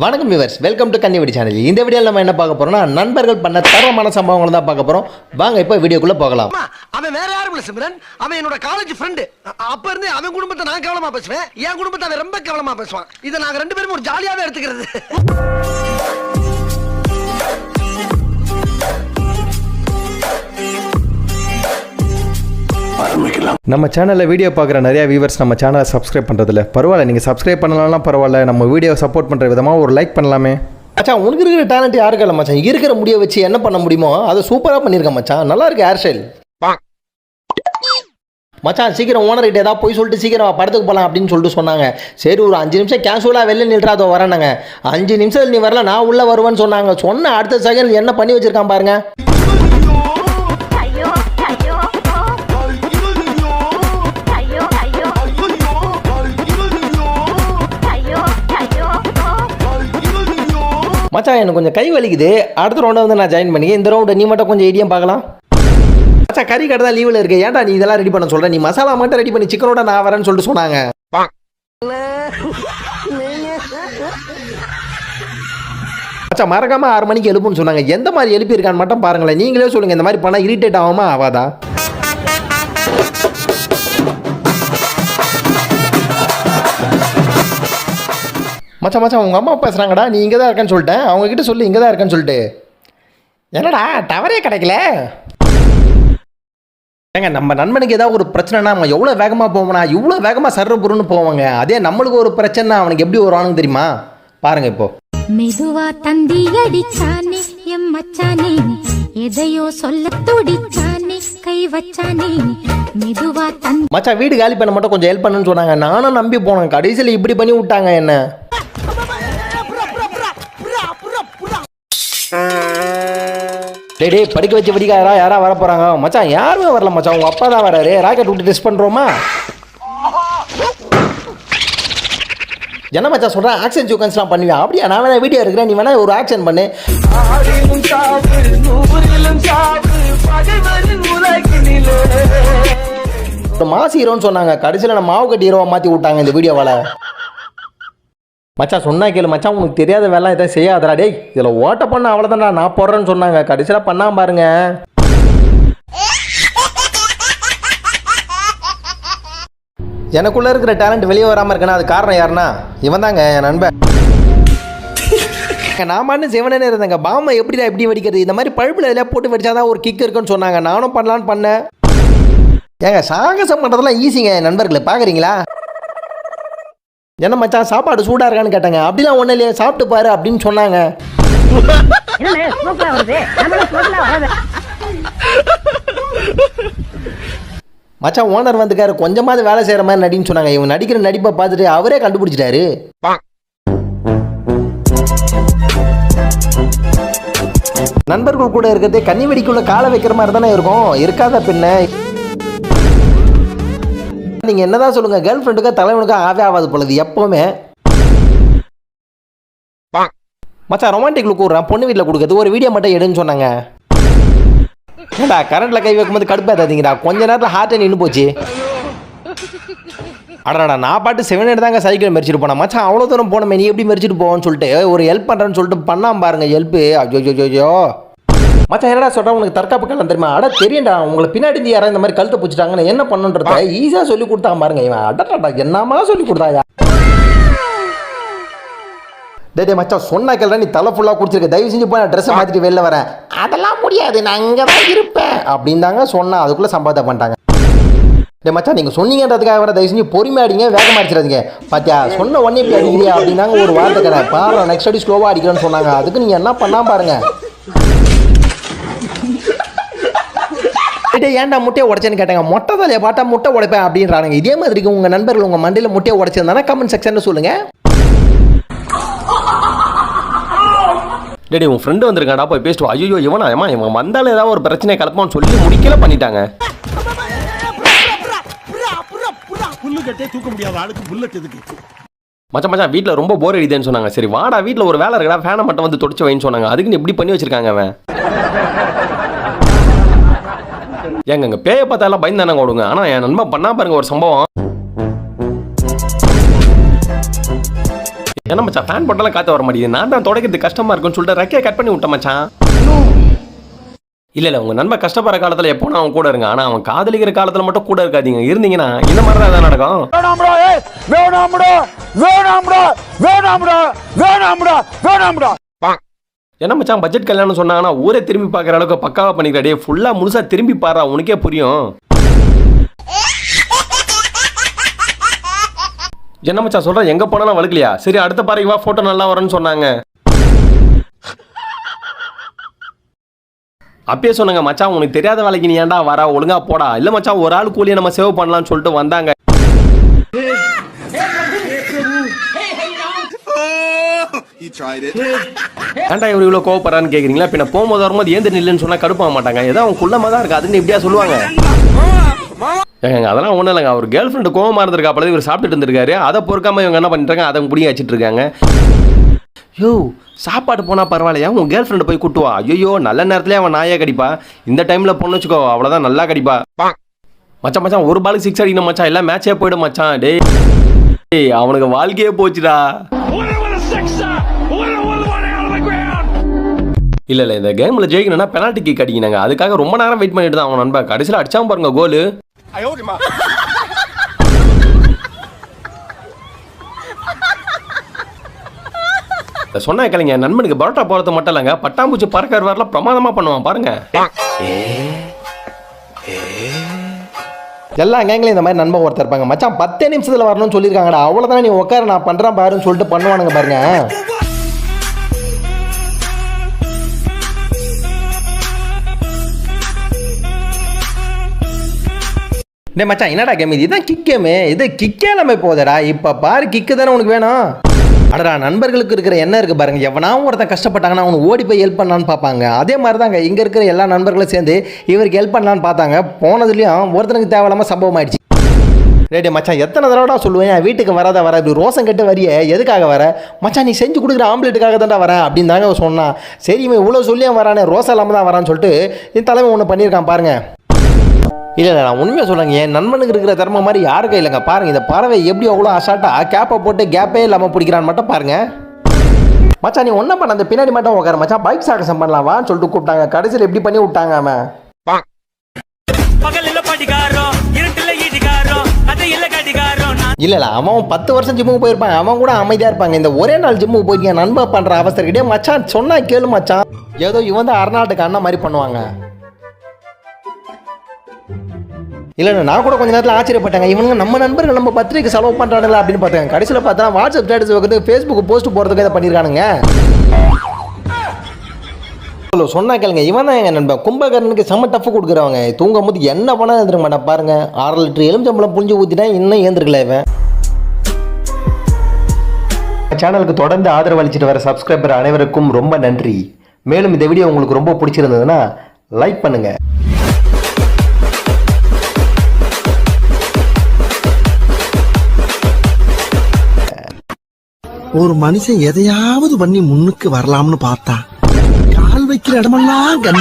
வணக்கம் viewers welcome to Kannivadi channel இந்த வீடியோவில் நம்ம என்ன பார்க்க போறோம்னா நண்பர்கள் பண்ண தரமான சம்பவங்களை தான் பார்க்க போறோம். வாங்க இப்போ வீடியோக்குள்ள போகலாம். அவன் வேற யாரும் இல்ல சிம்ரன்? அவன் என்னோட காலேஜ் ஃப்ரெண்டு அப்ப இருந்து அவன் குடும்பத்தை நான் கவனமா பேசுவேன். என் குடும்பத்தை அவன் ரொம்ப கவனமா பேசுவான். இதை நாங்க ரெண்டு பேரும் ஒரு ஜாலியாவே எடுத்துக்கிறது. நம்ம சேனலில் வீடியோ பார்க்குற நிறைய வியூவர்ஸ் நம்ம சேனலை சப்ஸ்கிரைப் பண்ணுறதில்ல பரவாயில்ல நீங்கள் சப்ஸ்கிரைப் பண்ணலாம் பரவாயில்ல நம்ம வீடியோ சப்போர்ட் பண்ணுற விதமாக ஒரு லைக் பண்ணலாமே. மச்சான் உனக்கு இருக்கிற டேலண்ட் யாருக்கு இல்லை மச்சான்? இருக்கிற முடிய வச்சு என்ன பண்ண முடியுமோ அதை சூப்பராக பண்ணியிருக்கேன் மச்சான். நல்லா இருக்கு ஹேர் ஸ்டைல் மச்சான் சீக்கிரம் ஓனர்கிட்ட ஏதாவது போய் சொல்லிட்டு சீக்கிரம் படத்துக்கு போகலாம் அப்படின்னு சொல்லிட்டு சொன்னாங்க. சரி ஒரு அஞ்சு நிமிஷம் கேஷுவலாக வெளில நில்றா அதோ வரேனாங்க அஞ்சு நிமிஷத்தில் நீ வரல நான் உள்ளே வருவேன்னு சொன்னாங்க. சொன்ன அடுத்த செகண்ட் என்ன பண்ணி வச்சிருக்கான் பாருங்க. மச்சான் எனக்கு கொஞ்சம் கை வலிக்குது. அடுத்த ரவுண்டை வந்து நான் ஜாயின் பண்ணிக்க இந்த ரவுண்டை நீ மட்டும் கொஞ்சம் ஐடியா பார்க்கலாம். மச்சான் கறி கடை தான் லீவில் இருக்கு. ஏன்டா நீ இதெல்லாம் ரெடி பண்ண சொல்ற? நீ மசாலா மட்டும் ரெடி பண்ணி சிக்கனோட நான் வரேன்னு சொல்லிட்டு சொன்னாங்க. மச்சா மறக்காம ஆறு மணிக்கு எழுப்புன்னு சொன்னாங்க. எந்த மாதிரி எழுப்பி இருக்கான்னு மட்டும் பாருங்களேன். நீங்களே சொல்லுங்க இந்த மாதிரி பண்ணால் இரிட்டேட் ஆகாமா? ஆகாதா? மச்சான் மச்சான் உங்கள் அம்மா பேசுகிறாங்கடா நீ இங்கே தான் இருக்கேன்னு சொல்லிட்டேன். அவங்க கிட்ட சொல்லி இங்கே தான் இருக்கேன்னு சொல்லிட்டு. என்னடா டவரே கிடைக்கல. ஏங்க நம்ம நண்பனுக்கு ஏதாவது ஒரு பிரச்சனைனா அவன் எவ்வளோ வேகமாக போவானா இவ்வளோ வேகமாக சர்ற பொருள்னு போவாங்க. அதே நம்மளுக்கு ஒரு பிரச்சனை அவனுக்கு எப்படி வருவானுங்க தெரியுமா? பாருங்க இப்போ. மெதுவா தந்தி அடிச்சானே எம் மச்சானே. எதையோ சொல்ல துடிச்சானே கை வச்சானே. மெதுவா தந்தி மச்சான் வீடு காலி பண்ண மட்டும் கொஞ்சம் ஹெல்ப் பண்ணுன்னு சொன்னாங்க. நானும் நம்பி போனேன். கடைசியில் இப்படி பண்ணி விட்டாங்க என்ன? டேய் டேய் படிக்க வச்சு படிக்காரா யாரா வர போறாங்க மச்சான் யாருமே வரல மச்சான். உங்க அப்பா தான் வராரு. ராக்கெட் விட்டு டெஸ்ட் பண்றோமா? என்ன மச்சான் சொல்றேன் ஆக்ஷன் சீக்வன்ஸ்லாம் பண்ணுவேன் அப்படியா? நான் வேணா வீடியோ இருக்கிறேன் நீ வேணா ஒரு ஆக்ஷன் பண்ணு. இந்த மாசு ஹீரோன்னு சொன்னாங்க. கடைசியில் நான் மாவு கட்டி ஹீரோவை மாற்றி விட்டாங்க இந்த வீடியோவால். மச்சான் சொன்னா கேளு மச்சான் உனக்கு தெரியாத வேலை எதாவது செய்யாதடா. டேய் இதில் ஓட்ட பண்ண அவ்வளோதான்டா நான் போடுறேன்னு சொன்னாங்க. கடைசியில் பண்ணாம பாருங்க. எனக்குள்ள இருக்கிற டேலண்ட் வெளியே வராமல் இருக்கேன்னா அது காரணம் யாருன்னா? இவன் தாங்க என் நண்பன். நான் பண்ணு சிவனே இருந்தேங்க. பாம்பை எப்படிடா எப்படி வெடிக்கிறது? இந்த மாதிரி பழுப்பில் எல்லாம் போட்டு வெடிச்சாதான் ஒரு கிக் இருக்குன்னு சொன்னாங்க. நானும் பண்ணலான்னு பண்ணேன். ஏங்க சாகசம் பண்ணுறதெல்லாம் ஈஸிங்க நண்பர்களை. பார்க்குறீங்களா என்ன மச்சான் சாப்பாடு சூடாக இருக்கான்னு கேட்டாங்க. அப்படிலாம் ஒன்றும் இல்லையே சாப்பிட்டு பாரு அப்படின்னு சொன்னாங்க. மச்சான் ஓனர் வந்துக்காரு கொஞ்சமாவது வேலை செய்கிற மாதிரி நடின்னு சொன்னாங்க. இவன் நடிக்கிற நடிப்பை பார்த்துட்டு அவரே கண்டுபிடிச்சிட்டாரு. நண்பர்கள் கூட இருக்கிறதே கன்னி வெடிக்குள்ள காலை வைக்கிற மாதிரி தானே இருக்கும். இருக்காத பின்ன. நீங்க என்னதான் சொல்லுங்கள் கேர்ள் ஃப்ரெண்டுக்கும் தலைவனுக்கும் ஆவே ஆகாது பொழுது எப்போவுமே. மச்சான் ரொமான்டிக் லுக் விட்றான். பொண்ணு வீட்டில் கொடுக்குறது ஒரு வீடியோ மட்டும் எடுன்னு சொன்னாங்க. ஏண்டா கரண்ட்டில் கை வைக்கும்போது கடுப்பாதாதீங்கடா கொஞ்ச நேரத்தில் ஹார்ட்டே நின்று போச்சு. அடடா நான் பாட்டு செவன் தாங்க சைக்கிள் மெரிச்சிட்டு போனேன். மச்சான் அவ்வளோ தூரம் போனோமே நீ எப்படி மெரிச்சிட்டு போவோன்னு சொல்லிட்டு ஒரு ஹெல்ப் பண்ணுறேன்னு சொல்லிட்டு பண்ணாம பாருங்க ஹெல்ப்பு ஐயோ ஐயோ. மச்சான் என்னடா சொல்கிறேன் உனக்கு தற்காப்பு கலம் தெரியுமா? அட தெரியும்டா. உங்களை பின்னாடி இருந்து யாராவது இந்த மாதிரி கழுத்தை பிடிச்சிட்டாங்கன்னு என்ன பண்ணுன்றத ஈஸியாக சொல்லி கொடுத்தா பாருங்க இவன். அடடா என்னமா சொல்லி கொடுத்தாயா டேய் மச்சான் சொன்னா கேள்ற நீ தலை ஃபுல்லாக குடிச்சிருக்க. தயவு செஞ்சு போய் நான் ட்ரெஸ்ஸை மாற்றிட்டு வெளில வரேன். அதெல்லாம் முடியாது நான் இங்கே தான் இருப்பேன். அப்படிந்தாங்க சொன்னா அதுக்குள்ளே சம்பாதம் பண்ணிட்டாங்க. டேய் மச்சான் நீங்கள் சொன்னீங்கன்றதுக்காக வர தயவு செஞ்சு பொறுமையாக அடிங்க வேகமாக அடிச்சிடாதீங்க. பாத்தியா சொன்ன உடனே இப்படி அடிக்கிறியா அப்படின்னாங்க ஒரு வார்த்தை கடை பாரு நெக்ஸ்ட் அடி ஸ்லோவாக அடிக்கிறேன்னு சொன்னாங்க. அதுக்கு நீங்கள் என்ன பண்ணா பாருங்க. டேய், ஏன்டா முட்டையை உடைச்சேன்னு கேட்டாங்க. மொட்டை தலையை பார்த்தா முட்டை உடைப்பேன் அப்படின்றானுங்க. இதே மாதிரிக்கு உங்கள் நண்பர்கள் உங்கள் மண்டையில் முட்டையை உடைச்சிருந்தானா கமெண்ட் செக்ஷனில் சொல்லுங்கள் டேடி உன் ஃப்ரெண்டு வந்திருக்காடா போய் பேசிட்டு ஐயோ இவனா? ஏமா இவன் வந்தாலும் ஏதாவது ஒரு பிரச்சனை கலப்பான்னு சொல்லி முடிக்கல பண்ணிட்டாங்க. புல்லுக்கட்டே தூக்க முடியாத ஆளுக்கு புல்லட் எதுக்கு மச்சான் மச்சான் வீட்டில் ரொம்ப போர் அடிதேன்னு சொன்னாங்க. சரி வாடா வீட்டில் ஒரு வேலை இருக்கடா ஃபேனை மட்டும் வந்து தொடச்சு வைன்னு சொன்னாங்க. அதுக்கு எப்படி இப்படி பண்ணி வச்சிருக்காங்க அவன். எங்க பேயை பார்த்தாலாம் பயந்தானங்க ஓடுங்க. ஆனால் என் நண்பன் பண்ணா பாருங்க ஒரு சம்பவம். என்ன மச்சான் ஃபேன் போட்டாலும் காற்று வர மாட்டேங்குது. நான் தான் தொடக்கிறது கஷ்டமா இருக்குன்னு சொல்லிட்டு ரெக்கையை கட் பண்ணி விட்டேன் மச்சான். இல்ல இல்ல உங்க நண்பன் கஷ்டப்படுற காலத்துல எப்போ அவன் கூட இருங்க. ஆனா அவன் காதலிக்கிற காலத்துல மட்டும் கூட இருக்காதீங்க. இருந்தீங்கன்னா இந்த மாதிரி தான் எதாவது நடக்கும். என்ன மச்சான் பட்ஜெட் கல்யாணம் சொன்னாங்கன்னா ஊரே திரும்பி பார்க்குற அளவுக்கு பக்காவா பண்ணிக்கிறடே ஃபுல்லா முழுசாக திரும்பி பாரு உனக்கே புரியும். என்ன மச்சான் சொல்கிறேன் எங்க போனாலும் வழுக்கலையா? சரி அடுத்த பாறைக்கு வா போட்டோ நல்லா வரும்னு சொன்னாங்க. அப்பயே சொன்னாங்க மச்சான் உனக்கு தெரியாத வேலைக்கு நீ ஏன்டா வரா? ஒழுங்கா போடா. இல்ல மச்சான் ஒரு ஆள் கூலியை நம்ம சேவ் பண்ணலாம்னு சொல்லிட்டு வந்தாங்க. ஏன்டா இவரு இவ்வளவு கோவப்படுறான்னு கேக்குறீங்களா? பின்ன போகும்போது வரும்போது ஏந்து நில்லுன்னு சொன்னா கடுப்பாக மாட்டாங்க. ஏதோ அவன் குள்ளமா தான் இருக்கு? அதுன்னு இப்படியா சொல்லுவாங்க? ஏங்க அதெல்லாம் ஒன்றும் இல்லைங்க. அவர் கேர்ள் ஃப்ரெண்டு கோவமா இருந்திருக்காப்பல இவர் சாப்பிட்டுட்டு இருந்திருக்காரு. அதை பொறுக்காம இவங்க என்ன பண்ணிட்டாங்க? அதை பிடிங்க வச்சுட்டு இருக்காங்க. யோ சாப்பாடு போனா பரவாயில்லையா? உன் கேர்ள் ஃப்ரெண்டு போய் கூட்டுவா? ஐயோ நல்ல நேரத்துலயே அவன் நாயே கடிப்பா. இந்த டைம்ல பொண்ணு வச்சுக்கோ அவ்வளவுதான் நல்லா கடிப்பா. மச்சான் மச்சான் ஒரு பாலுக்கு சிக்ஸ் அடிக்கணும் மச்சான். எல்லாம் மேட்சே போயிடும் மச்சான். டேய் டேய் அவனுக்கு வாழ்க்கையே போச்சுடா. இல்ல இல்ல இந்த கேம்ல ஜெயிக்கணும்னா பெனால்டி கிக் அடிக்கணுங்க. அதுக்காக ரொம்ப நேரம் வெயிட் பண்ணிட்டு தான் அவன் நண்பன் கடைசியில் அடிச்சாம பாருங்க கோலு சொன்னா கேளுங்க நண்பனுக்கு பரோட்டா போறது மட்டும் இல்லைங்க. பட்டாம்பூச்சி பறக்கிற வரல பிரமாதமா பண்ணுவான் பாருங்க. எல்லா கேங்லையும் இந்த மாதிரி நண்பன் ஒருத்தர் இருப்பாங்க. மச்சான் பத்தே நிமிஷத்தில் வரணும்னு சொல்லியிருக்காங்கடா. அவ்வளோதானே நீ உட்கார நான் பண்ணுறேன் பாருன்னு சொல்லிட்டு பண்ணுவானுங்க பாருங்க. டே மச்சான் என்னடா கேம்? இது இதான் கிக் கேமு இது கிக்கே இல்லாமல் போதடா இப்போ பாரு கிக்கு தானே உனக்கு வேணும்? அடடா நண்பர்களுக்கு இருக்கிற என்ன இருக்குது பாருங்க. எவனா ஒருத்தன் கஷ்டப்பட்டாங்கன்னா அவனுக்கு ஓடி போய் ஹெல்ப் பண்ணலான்னு பார்ப்பாங்க. அதே மாதிரி தாங்க இங்கே இருக்கிற எல்லா நண்பர்களும் சேர்ந்து இவருக்கு ஹெல்ப் பண்ணலான்னு பார்த்தாங்க. போனதுலேயும் ஒருத்தனுக்கு தேவையில்லாமல் சம்பவம் ஆயிடுச்சு. ரேடி மச்சான் எத்தனை தடவைடா சொல்லுவேன்? என் வீட்டுக்கு வராத வர இப்படி ரோசம் கட்டு வரிய. எதுக்காக வர? மச்சான் நீ செஞ்சு கொடுக்குற ஆம்லெட்டுக்காக தான்டா வரேன் அப்படின்னு தாங்க சொன்னான். சரி இவன் இவ்வளோ சொல்லியே வரானே ரோசா இல்லாமல் தான் வரான்னு சொல்லிட்டு இந்த தலைமை ஒன்று பண்ணியிருக்கான் பாருங்கள் இல்லை இல்லை நான் உண்மையாக சொல்கிறேங்க என் நண்பனுக்கு இருக்கிற திறமை மாதிரி யாருக்கும் இல்லைங்க. பாருங்கள் இந்த பறவை எப்படி அவ்வளோ அசால்ட்டாக கேப்பை போட்டு கேப்பே இல்லாமல் பிடிக்கிறான்னு மட்டும் பாருங்க. மச்சான் நீ ஒன்றும் பண்ண அந்த பின்னாடி மட்டும் உட்கார மச்சான் பைக் சாகசம் பண்ணலாம் வான்னு சொல்லிட்டு கூப்பிட்டாங்க. கடைசியில் எப்படி பண்ணி விட்டாங்க அவன்? இல்ல இல்லை அவன் பத்து வருஷம் ஜிம்முக்கு போயிருப்பான். அவன் கூட அமைதியாக இருப்பாங்க. இந்த ஒரே நாள் ஜிம்முக்கு போயிருக்கேன் நண்பன் பண்ணுற அவசரக்கிட்டே மச்சான் சொன்னா கேளு மச்சான். ஏதோ இவன் தான் அருணாட்டுக்கு அண்ணன் மாதிரி பண்ணுவாங்க. இல்லைண்ணா நான் கூட கொஞ்ச நேரத்தில் ஆச்சரியப்பட்டாங்க. இவனுங்க நம்ம நண்பர்கள் நம்ம பத்திரிக்கை செலவு பண்ணுறானுங்களா அப்படின்னு பார்த்தாங்க. கடைசியில் பார்த்தா வாட்ஸ்அப் ஸ்டேட்டஸ் வைக்கிறது ஃபேஸ்புக் போஸ்ட் போகிறதுக்கு இதை பண்ணியிருக்கானுங்க ஹலோ சொன்னா கேளுங்க. இவன் தான் எங்கள் நண்பன். கும்பகரனுக்கு செம்ம டஃப் கொடுக்குறவங்க. தூங்கும் போது என்ன பண்ணால் எழுந்திருக்க மாட்டான். பாருங்க ஆறு லிட்டர் எலுமிச்சம்பளம் புளிஞ்சு ஊற்றினா இன்னும் ஏந்திருக்கல இவன். சேனலுக்கு தொடர்ந்து ஆதரவு அளிச்சிட்டு வர சப்ஸ்கிரைபர் அனைவருக்கும் ரொம்ப நன்றி. மேலும் இந்த வீடியோ உங்களுக்கு ரொம்ப பிடிச்சிருந்ததுன்னா லைக் பண்ணுங்கள் ஒரு மனுஷன் எதையாவது பண்ணி முன்னுக்கு வரலாம்னு பார்த்தா கால் வைக்கிற இடமெல்லாம்